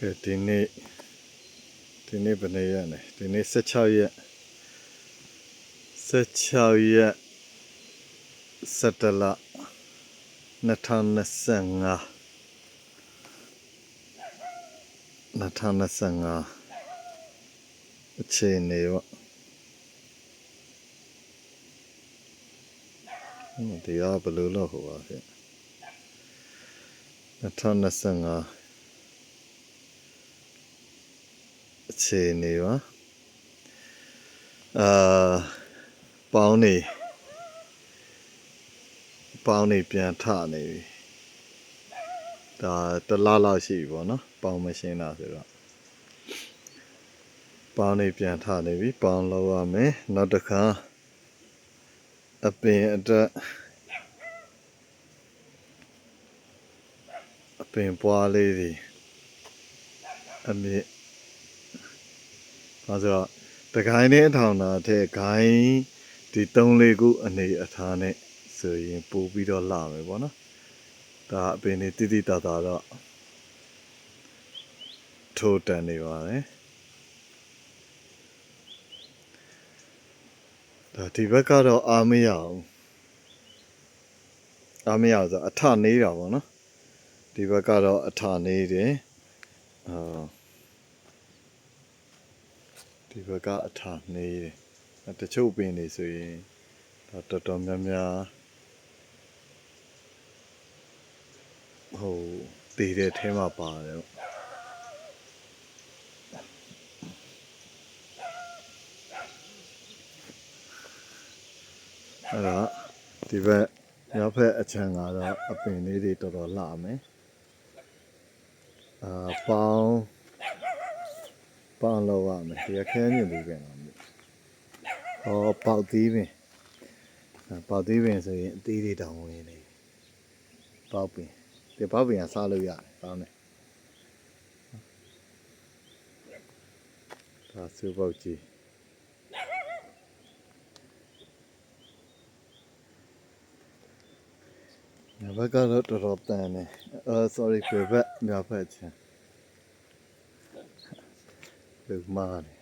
ကဲဒီနေ့ဒီနေ့ဘယ်နေ့ရက်လဲဒီနေ့16ရက်16ရက်17လ2025 2025အချိန်နေပေါ့ဟင်းဒီအားဘယ်လိုလုပ်ဟောပါဖြစ်2025 အချိန်နေပါအာပေါင်းနေပေါင်းနေပြန်ထနေပြီဒါတစ်လလောက်ရှိပြီပေါ့နော်ပေါင်းမရှင်းတာဆိုတော့ပေါင်းနေပြန်ထနေပြီပေါင်းလောက်ရမယ်နောက်တစ်ခါအပင်အတွက်အပင်ပွားလေးတွေအမြင့် ဒါဆိုတော့တကိုင်းနဲ့ထောင်တာတဲ့ဂိုင်းဒီ၃လေးခုအနေအထားနဲ့ဆိုရင်ပို့ပြီးတော့လာမယ်ပေါ့နော်ဒါအပင်တွေတိတိတသာတော့ထိုးတန်နေပါတယ်ဒါဒီဘက်ကတော့အားမရအောင်အားမရအောင်ဆိုအထနေတာပေါ့နော်ဒီဘက်ကတော့အထနေတယ်အာ ဒီဘက်ကအထနေတယ်အဲတချို့ပင်နေဆိုရင်ဒါတော်တော်များများဟိုတည်တဲ့အဲမှာပါတယ်ပေါ့အဲ့တော့ဒီဘက်ရောက်ဖက်အချမ်းကတော့အပင်လေးတွေတော်တော်လှမယ်အာပေါင်း ပေါင်းလောက်ရမယ်ဒီအခန်းညင်လေးပဲနော်ဟောပေါက်သီးပင်အာပေါက်သီးပင်ဆိုရင်အသီးတွေတောင်ဝင်နေပေါက်ပင်ဒီပေါက်ပင်ကစားလို့ရတယ်ကောင်းတယ်ဒါစူပေါက်ကြီးညဘက်ကတော့တော်တော်တန်တယ်အာ sorry ပြဘက်ညဘက်ချင်း လူမားတယ်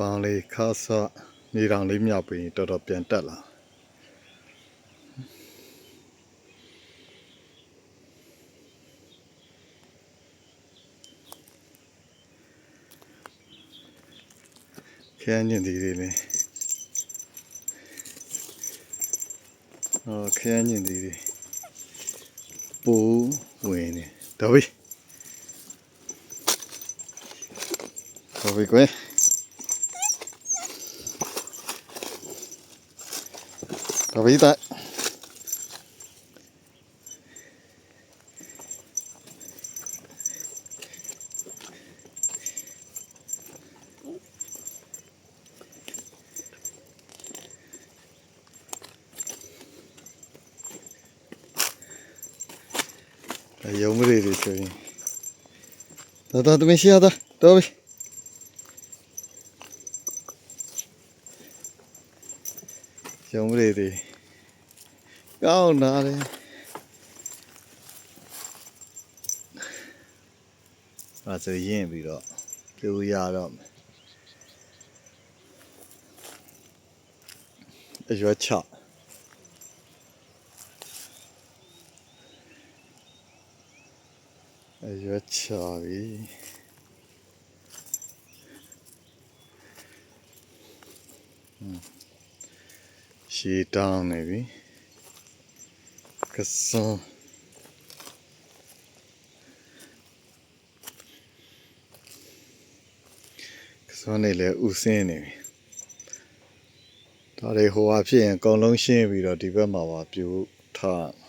ပန်းလေးခါဆနေတောင်လေးမြောက်ပြီးတော်တော်ပြန်တက်လာခရမ်းညင်ဒီလေးလေးဟောခရမ်းညင်ဒီလေးပူဝင်နေတော်ပြီတော်ပြီကွယ် တော်ပြီတိုက်ရုံးမလေးတွေ ရင်တော်တော်တမင်ရှိရတာတော်ပြီရုံးမလေးတွေကောင်းတာလေအဲဆိုရင်ပြီးတော့ပြူရတော့မယ်အရွက်ချအရွက်ချပြီဟွန်း ရှည်တောင်းနေပြီကစွန်ကစွန်နေလေဥစင်းနေပြီဒါတွေဟိုဟာဖြစ်ရင်အကုန်လုံးရှင်းပြီးတော့ဒီဘက်မှာပါပြူထား